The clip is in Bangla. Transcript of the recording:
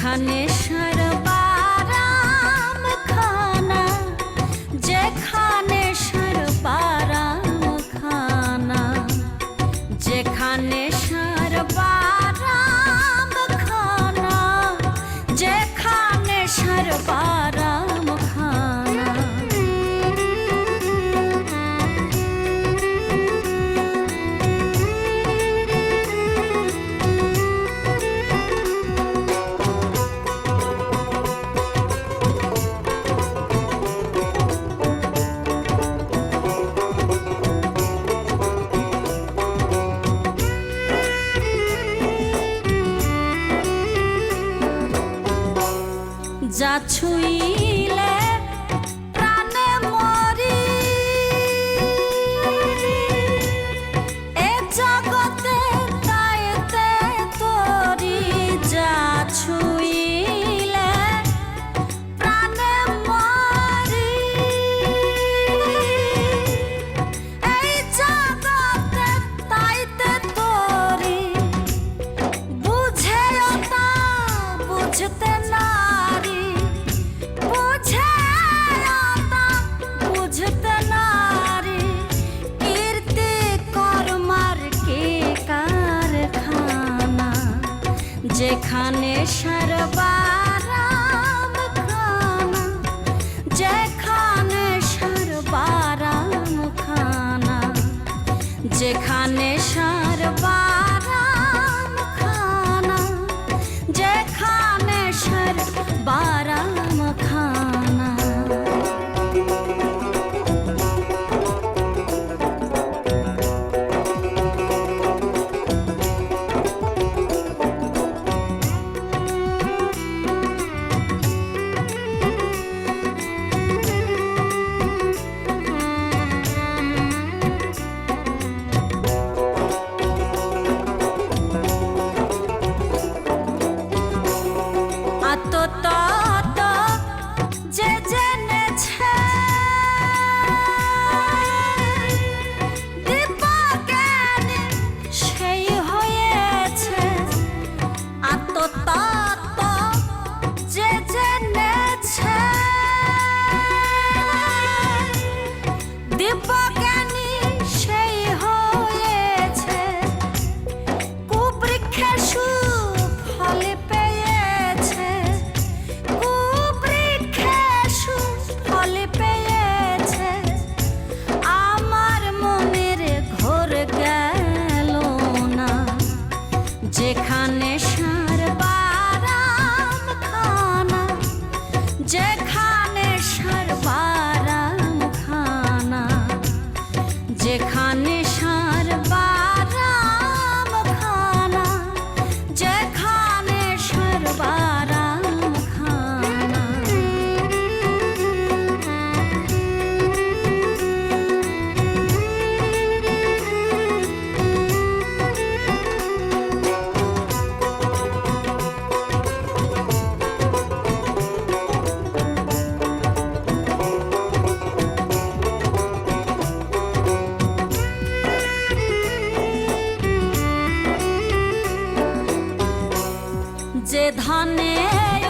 এখানে আছোই যেখানে সরবারাম খানা যেখানে সরবারাম খানা যেখানে সর জ্ঞানী সেই হয়েছে। কুবৃক্ষের সুফল পেয়েছে। কুবৃক্ষের সুফল পেয়েছে। আমার মনের ঘোর যেখানে যেখানে जे धाने है